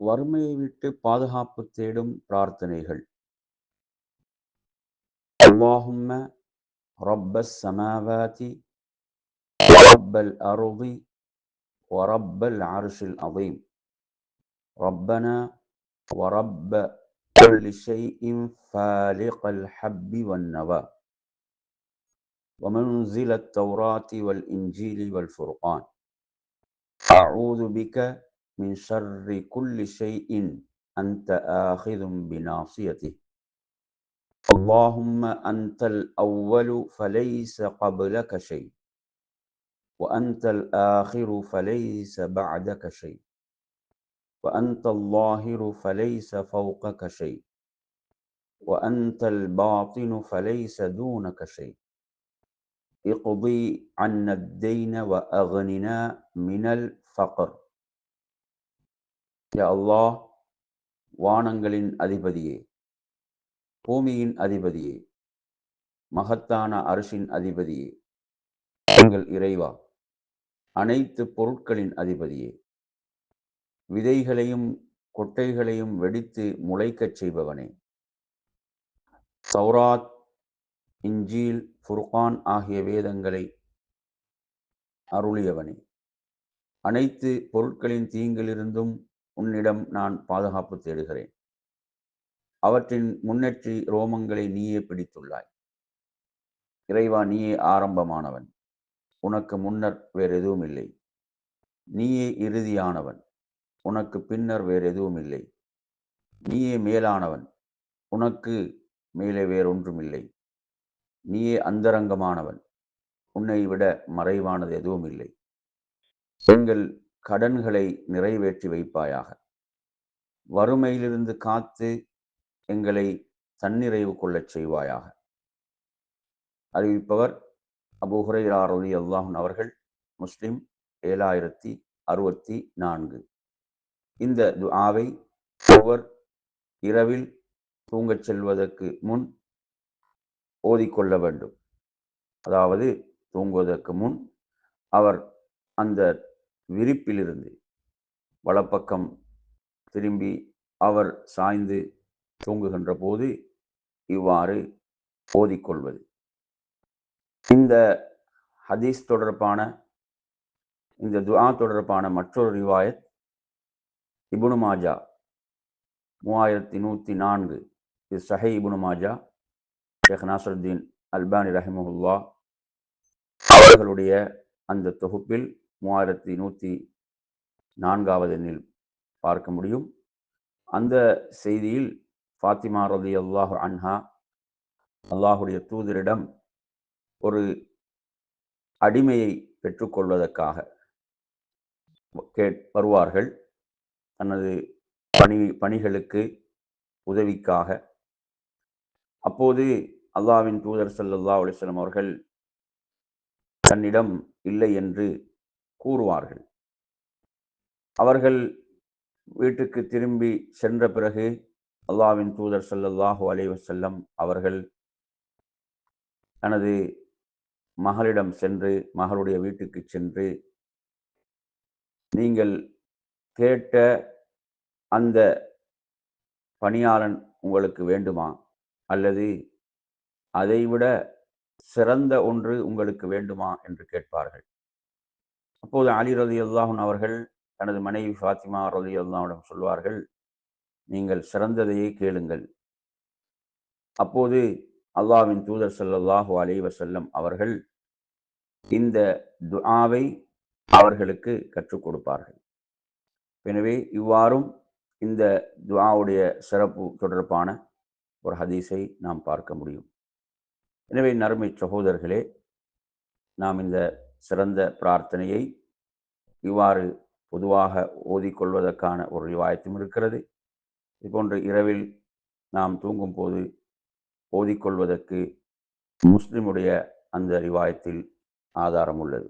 வறுமையை விட்டு பாதுகாப்பு தேடும் பிரார்த்தனைகள் அல்லாஹும்ம ரப்பஸ் சமாவாதி ரப்பல் அருதி ورب العرش العظيم ربنا ورب كل شيء فالق الحب والنوى ومنزل التوراة والإنجيل والفرقان أعوذ بك من شر كل شيء أنت آخذ بناصيته. اللهم أنت الأول فليس قبلك شيء وأنت الآخر فليس بعدك شيء وأنت الظاهر فليس فوقك شيء وأنت الباطن فليس دونك شيء. اقضي عنا الدين وأغننا من الفقر. யா அல்லாஹ் வானங்களின் அதிபதியே. பூமியின் அதிபதியே. மகத்தான அரசின் அதிபதியே. எங்கள் இறைவா அனைத்து பொருட்களின் அதிபதியே. விதைகளையும் கொட்டைகளையும் வெடித்து முளைக்கச் செய்பவனே. சௌராத் இஞ்சீல் ஃபுர்கான் ஆகிய வேதங்களை அருளியவனே. அனைத்து பொருட்களின் தீங்கிலிருந்தும் உன்னிடம் நான் பாதுகாப்பு தேடுகிறேன். அவற்றின் முன்னேற்றி ரோமங்களை நீயே பிடித்துள்ளாய். இறைவா நீயே ஆரம்பமானவன். உனக்கு முன்னர் வேறு எதுவும் இல்லை நீயே இறுதியானவன். உனக்கு பின்னர் வேறு எதுவும் இல்லை நீயே மேலானவன். உனக்கு மேலே வேறொன்றும் இல்லை நீயே அந்தரங்கமானவன். உன்னை விட மறைவானது எதுவும் இல்லை எங்கள் கடன்களை நிறைவேற்றி வைப்பாயாக. வறுமையிலிருந்து காத்து எங்களை தன்னிறைவு கொள்ளச் செய்வாயாக. அறிவிப்பவர் அபு ரலி அல்லாஹன் அவர்கள் முஸ்லிம் ஏழாயிரத்தி அறுபத்தி நான்கு. இந்த துஆவை ஒருவர் இரவில் தூங்கச் செல்வதற்கு முன் ஓதிக்கொள்ள வேண்டும். அதாவது தூங்குவதற்கு முன் அவர் அந்த விரிப்பிலிருந்து வலப்பக்கம் திரும்பி அவர் சாய்ந்து தூங்குகின்ற போது இவ்வாறு ஓதிக்கொள்வது. இந்த ஹதீஸ் தொடர்பான இந்த துவா தொடர்பான மற்றொரு ரிவாயத் இபுனு மாஜா மூவாயிரத்தி நூற்றி நான்கு இது சஹை இபுனு மாஜா ஷேக் நாசருத்தீன் அல்பானி ரஹிமஹுல்லா அவர்களுடைய அந்த தொகுப்பில் மூவாயிரத்தி நூற்றி நான்காவது எண்ணில் பார்க்க முடியும். அந்த செய்தியில் ஃபாத்திமா ரதி அல்லாஹு அன்ஹா அல்லாஹுடைய தூதரிடம் ஒரு அடிமையை பெற்றுக்கொள்வதற்காக கே வருவார்கள். தனது பணி பணிகளுக்கு உதவிக்காக. அப்போது அல்லாவின் தூதர் சல்லல்லா அலிஸ்லம் அவர்கள் தன்னிடம் இல்லை என்று கூறுவார்கள். அவர்கள் வீட்டுக்கு திரும்பி சென்ற பிறகு அல்லாவின் தூதர் சல்லல்லாஹு அலைவசல்லம் அவர்கள் தனது மகளிடம் சென்று மகளுடைய வீட்டுக்கு சென்று நீங்கள் கேட்ட அந்த பணியாளன் உங்களுக்கு வேண்டுமா? அல்லது அதைவிட சிறந்த ஒன்று உங்களுக்கு வேண்டுமா? என்று கேட்பார்கள். அப்போது அலி ரதி அல்லாஹன் அவர்கள் தனது மனைவி ஃபாத்திமா ரதி அல்லாவிடம் சொல்வார்கள் நீங்கள் சிறந்ததையே கேளுங்கள். அப்போது அல்லாவின் தூதர் சல்லாஹு அலி வசல்லம் அவர்கள் இந்த துஆவை அவர்களுக்கு கற்றுக் கொடுப்பார்கள். எனவே இவ்வாறும் இந்த துவாவுடைய சிறப்பு தொடர்பான ஒரு ஹதீஸை நாம் பார்க்க முடியும். எனவே நறுமை சகோதரர்களே நாம் இந்த சிறந்த பிரார்த்தனையை இவ்வாறு பொதுவாக ஓதிக்கொள்வதற்கான ஒரு ரிவாயத்தும் இருக்கிறது. இதுபோன்று இரவில் நாம் தூங்கும் போது ஓதிக்கொள்வதற்கு முஸ்லிமுடைய அந்த ரிவாயத்தில் ஆதாரம் உள்ளது.